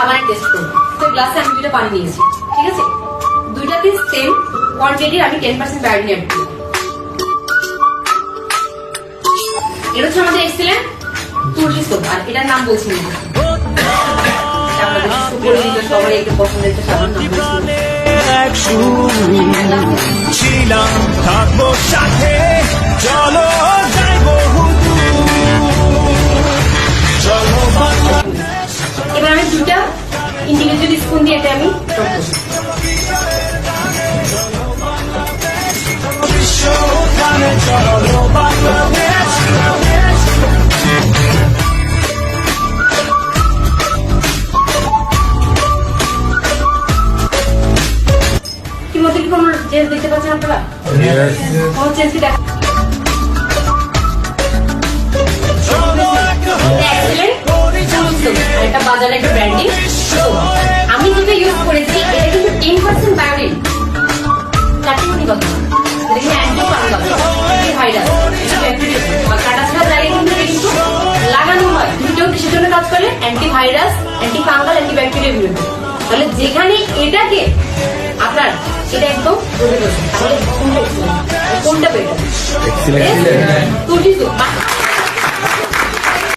সাবানের টেস্ট করব। তো গ্লাসে আমি দুইটা পানি নিয়েছি, ঠিক আছে? দুইটাতে সেম কোয়ান্টিটির আমি টেন পার্সেন্ট বায়োডিন অ্যাড করব। এটা হচ্ছে আমাদের এক্সিলেন্ট তুলসী সোপ আর এটার নাম বলছি না। ছিলাম, থাকব সাথে, চলো। ইন্ডিভিজুয়াল স্পুন দিয়ে এটা আমি কি মধ্যে কি কোনো চেঞ্জ দেখতে পাচ্ছেন আপনারা? কোনো চেঞ্জ কি দেখা বাজারে একটা ব্র্যান্ডিং আমি যেটা ইউজ করেছি এটা কিন্তু টেন পার্সেন্ট বায়োডিন চারটি কথা এটা কিন্তু অ্যান্টি ফাঙ্গাল ভাইরাস কাটা ছাড়া জায়গায় কিন্তু কিন্তু লাগানো হয়। দুটো কিসের জন্য কাজ করে anti virus anti fungal anti bacteria বিরুদ্ধে তাহলে যেখানে এটাকে আপনার এটা একদম তাহলে কোনটা? কোনটা বেটার